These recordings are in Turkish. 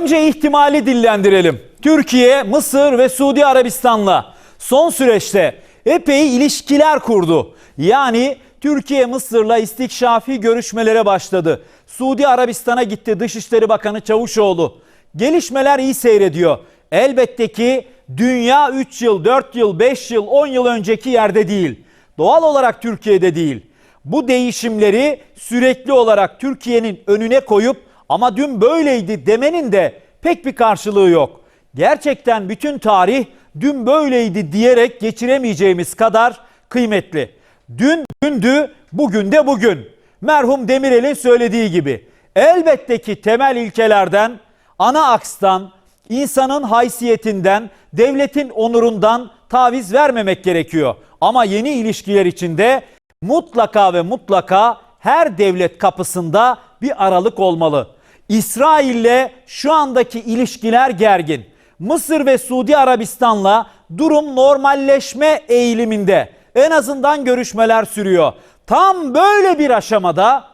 Önce ihtimali dillendirelim. Türkiye, Mısır ve Suudi Arabistan'la son süreçte epey ilişkiler kurdu. Yani Türkiye Mısır'la istikşafi görüşmelere başladı. Suudi Arabistan'a gitti Dışişleri Bakanı Çavuşoğlu. Gelişmeler iyi seyrediyor. Elbette ki dünya 3 yıl, 4 yıl, 5 yıl, 10 yıl önceki yerde değil. Doğal olarak Türkiye'de değil. Bu değişimleri sürekli olarak Türkiye'nin önüne koyup ama dün böyleydi demenin de pek bir karşılığı yok. Gerçekten bütün tarih dün böyleydi diyerek geçiremeyeceğimiz kadar kıymetli. Dün dündü, bugün de bugün. Merhum Demirel'in söylediği gibi. Elbette ki temel ilkelerden, ana akstan, insanın haysiyetinden, devletin onurundan taviz vermemek gerekiyor. Ama yeni ilişkiler içinde mutlaka ve mutlaka her devlet kapısında bir aralık olmalı. İsrail'le şu andaki ilişkiler gergin. Mısır ve Suudi Arabistan'la durum normalleşme eğiliminde. En azından görüşmeler sürüyor. Tam böyle bir aşamada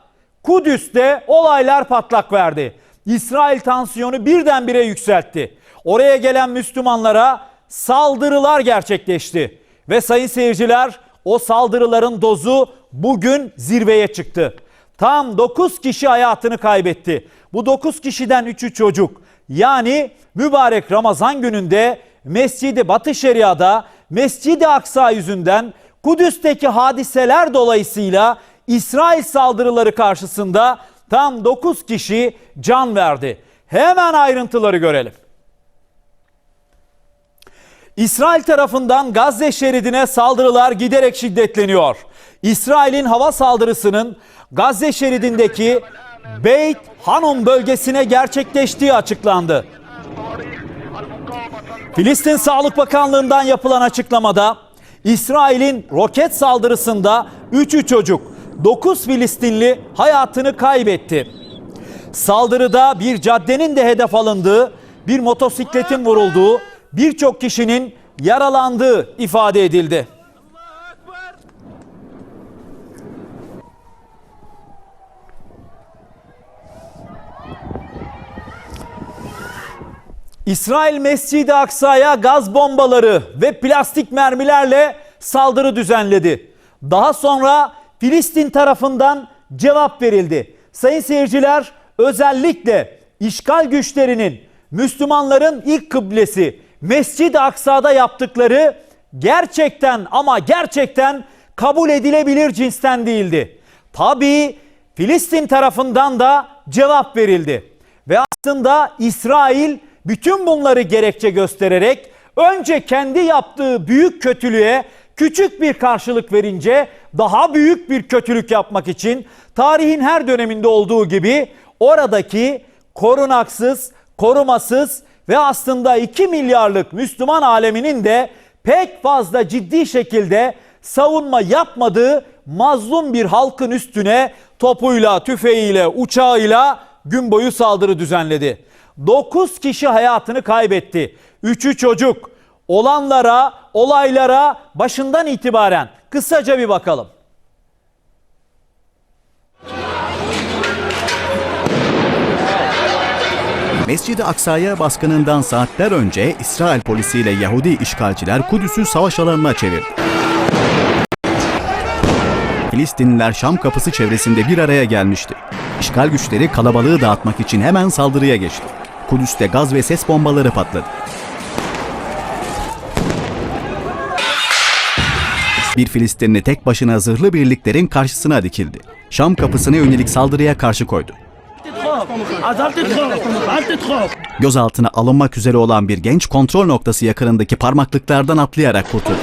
Kudüs'te olaylar patlak verdi. İsrail tansiyonu birdenbire yükseltti. Oraya gelen Müslümanlara saldırılar gerçekleşti. Ve sayın seyirciler o saldırıların dozu bugün zirveye çıktı. Tam 9 kişi hayatını kaybetti. Bu 9 kişiden 3'ü çocuk. Yani mübarek Ramazan gününde Mescid-i Batı Şeria'da Mescid-i Aksa yüzünden Kudüs'teki hadiseler dolayısıyla İsrail saldırıları karşısında tam 9 kişi can verdi. Hemen ayrıntıları görelim. İsrail tarafından Gazze şeridine saldırılar giderek şiddetleniyor. İsrail'in hava saldırısının Gazze şeridindeki Beyt Hanun bölgesine gerçekleştiği açıklandı. Filistin Sağlık Bakanlığı'ndan yapılan açıklamada İsrail'in roket saldırısında 3'ü çocuk, 9 Filistinli hayatını kaybetti. Saldırıda bir caddenin de hedef alındığı, bir motosikletin vurulduğu, birçok kişinin yaralandığı ifade edildi. İsrail Mescid-i Aksa'ya gaz bombaları ve plastik mermilerle saldırı düzenledi. Daha sonra Filistin tarafından cevap verildi. Sayın seyirciler özellikle işgal güçlerinin Müslümanların ilk kıblesi Mescid-i Aksa'da yaptıkları gerçekten ama gerçekten kabul edilebilir cinsten değildi. Tabii Filistin tarafından da cevap verildi. Ve aslında İsrail bütün bunları gerekçe göstererek önce kendi yaptığı büyük kötülüğe küçük bir karşılık verince daha büyük bir kötülük yapmak için tarihin her döneminde olduğu gibi oradaki korunaksız, korumasız ve aslında 2 milyarlık Müslüman aleminin de pek fazla ciddi şekilde savunma yapmadığı mazlum bir halkın üstüne topuyla, tüfeğiyle, uçağıyla gün boyu saldırı düzenledi. 9 kişi hayatını kaybetti. 3'ü çocuk. Olanlara, olaylara başından itibaren kısaca bir bakalım. Mescid-i Aksa'ya baskınından saatler önce İsrail polisiyle Yahudi işgalciler Kudüs'ü savaş alanına çevirdi. Filistinliler Şam kapısı çevresinde bir araya gelmişti. İşgal güçleri kalabalığı dağıtmak için hemen saldırıya geçti. Kudüs'te gaz ve ses bombaları patladı. Bir Filistinli tek başına zırhlı birliklerin karşısına dikildi. Şam kapısına yönelik saldırıya karşı koydu. Gözaltına alınmak üzere olan bir genç kontrol noktası yakınındaki parmaklıklardan atlayarak kurtuldu.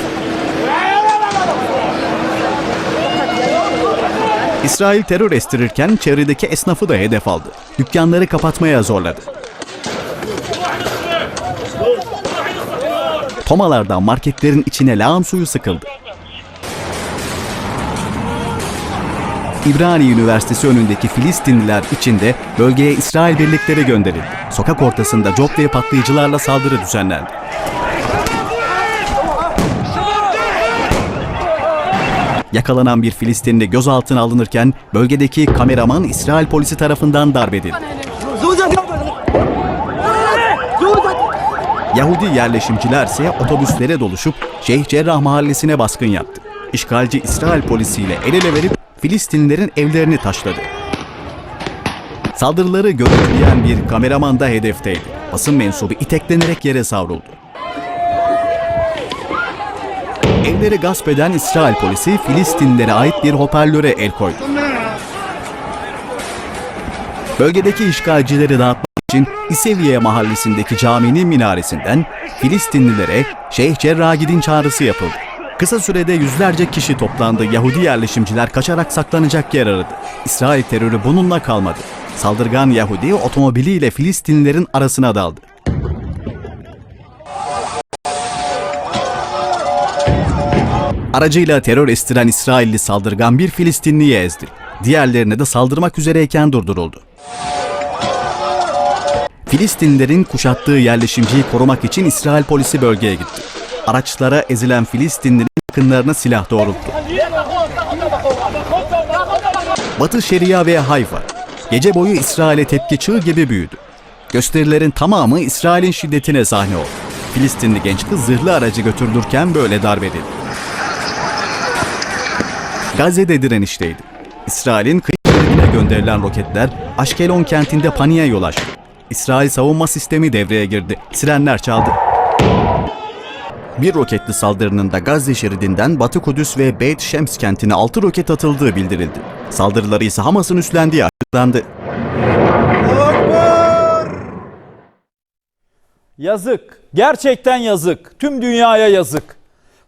İsrail terör estirirken çevredeki esnafı da hedef aldı. Dükkanları kapatmaya zorladı. Tomalardan marketlerin içine lağım suyu sıkıldı. İbrani Üniversitesi önündeki Filistinliler içinde bölgeye İsrail birlikleri gönderildi. Sokak ortasında cop ve patlayıcılarla saldırı düzenlendi. Yakalanan bir Filistinli gözaltına alınırken bölgedeki kameraman İsrail polisi tarafından darp. Yahudi yerleşimciler ise otobüslere doluşup Şeyh Cerrah mahallesine baskın yaptı. İşgalci İsrail polisiyle el ele verip Filistinlilerin evlerini taşladı. Saldırıları görüntüleyen bir kameraman da hedefteydi. Basın mensubu iteklenerek yere savruldu. Evleri gasp eden İsrail polisi Filistinlilere ait bir hoparlöre el koydu. Bölgedeki işgalcileri dağıtmak için İseviye mahallesindeki caminin minaresinden Filistinlilere Şeyh Cerrah'a gidin çağrısı yapıldı. Kısa sürede yüzlerce kişi toplandı. Yahudi yerleşimciler kaçarak saklanacak yer aradı. İsrail terörü bununla kalmadı. Saldırgan Yahudi otomobiliyle Filistinlilerin arasına daldı. Aracıyla terör estiren İsrailli saldırgan bir Filistinliyi ezdi. Diğerlerine de saldırmak üzereyken durduruldu. Filistinlilerin kuşattığı yerleşimciyi korumak için İsrail polisi bölgeye gitti. Araçlara ezilen Filistinlilerin yakınlarına silah doğrulttu. Batı Şeria ve Hayfa gece boyu İsrail'e tepki çığ gibi büyüdü. Gösterilerin tamamı İsrail'in şiddetine sahne oldu. Filistinli genç kız zırhlı aracı götürülürken böyle darbedildi. Gazze'de direnişteydi. İsrail'in kıyı şeridine gönderilen roketler Aşkelon kentinde paniğe yol açtı. İsrail savunma sistemi devreye girdi. Sirenler çaldı. Bir roketli saldırının da Gazze şeridinden Batı Kudüs ve Beit Şems kentine 6 roket atıldığı bildirildi. Saldırıları ise Hamas'ın üstlendiği açıklandı. Yazık. Gerçekten yazık. Tüm dünyaya yazık.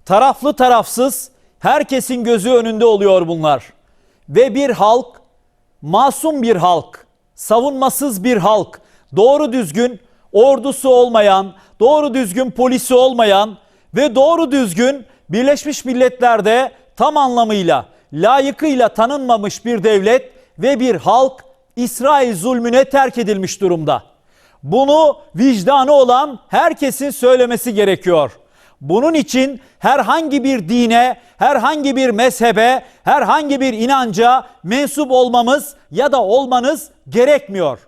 Taraflı tarafsız herkesin gözü önünde oluyor bunlar. Ve bir halk, masum bir halk, savunmasız bir halk, doğru düzgün ordusu olmayan, doğru düzgün polisi olmayan ve doğru düzgün Birleşmiş Milletler'de tam anlamıyla layıkıyla tanınmamış bir devlet ve bir halk İsrail zulmüne terk edilmiş durumda. Bunu vicdanı olan herkesin söylemesi gerekiyor. Bunun için herhangi bir dine, herhangi bir mezhebe, herhangi bir inanca mensup olmamız ya da olmanız gerekmiyor.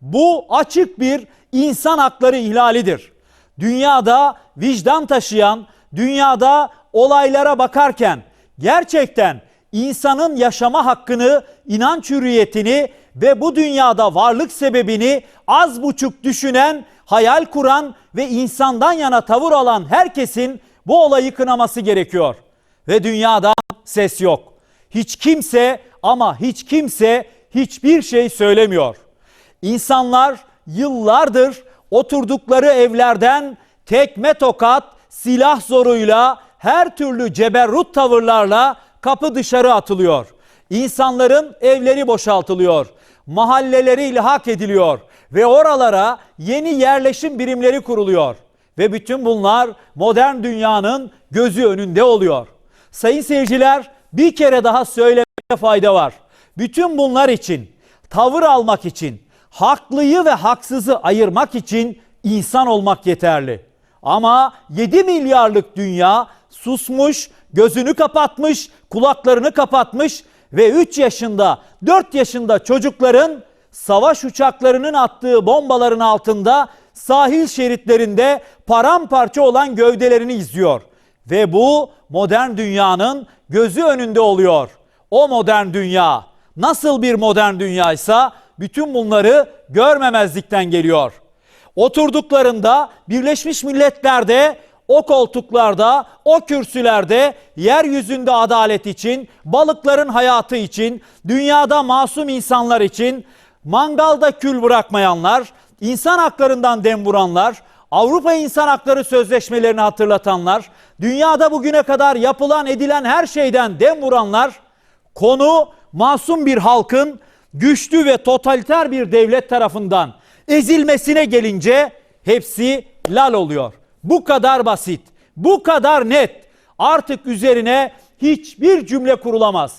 Bu açık bir insan hakları ihlalidir. Dünyada vicdan taşıyan, dünyada olaylara bakarken gerçekten insanın yaşama hakkını, inanç hürriyetini ve bu dünyada varlık sebebini az buçuk düşünen, hayal kuran ve insandan yana tavır alan herkesin bu olayı kınaması gerekiyor. Ve dünyada ses yok. Hiç kimse ama hiç kimse hiçbir şey söylemiyor. İnsanlar yıllardır oturdukları evlerden tekme tokat, silah zoruyla, her türlü ceberrut tavırlarla kapı dışarı atılıyor. İnsanların evleri boşaltılıyor. Mahalleleri ilhak ediliyor ve oralara yeni yerleşim birimleri kuruluyor. Ve bütün bunlar modern dünyanın gözü önünde oluyor. Sayın seyirciler bir kere daha söylemeye fayda var. Bütün bunlar için, tavır almak için, haklıyı ve haksızı ayırmak için insan olmak yeterli. Ama 7 milyarlık dünya susmuş, gözünü kapatmış, kulaklarını kapatmış ve 3 yaşında, 4 yaşında çocukların savaş uçaklarının attığı bombaların altında sahil şeritlerinde paramparça olan gövdelerini izliyor. Ve bu modern dünyanın gözü önünde oluyor. O modern dünya nasıl bir modern dünyaysa bütün bunları görmemezlikten geliyor. Oturduklarında Birleşmiş Milletler'de o koltuklarda, o kürsülerde yeryüzünde adalet için, balıkların hayatı için, dünyada masum insanlar için, mangalda kül bırakmayanlar, insan haklarından dem vuranlar, Avrupa İnsan Hakları Sözleşmelerini hatırlatanlar, dünyada bugüne kadar yapılan edilen her şeyden dem vuranlar, konu masum bir halkın güçlü ve totaliter bir devlet tarafından ezilmesine gelince hepsi lal oluyor. Bu kadar basit, bu kadar net. Artık üzerine hiçbir cümle kurulamaz.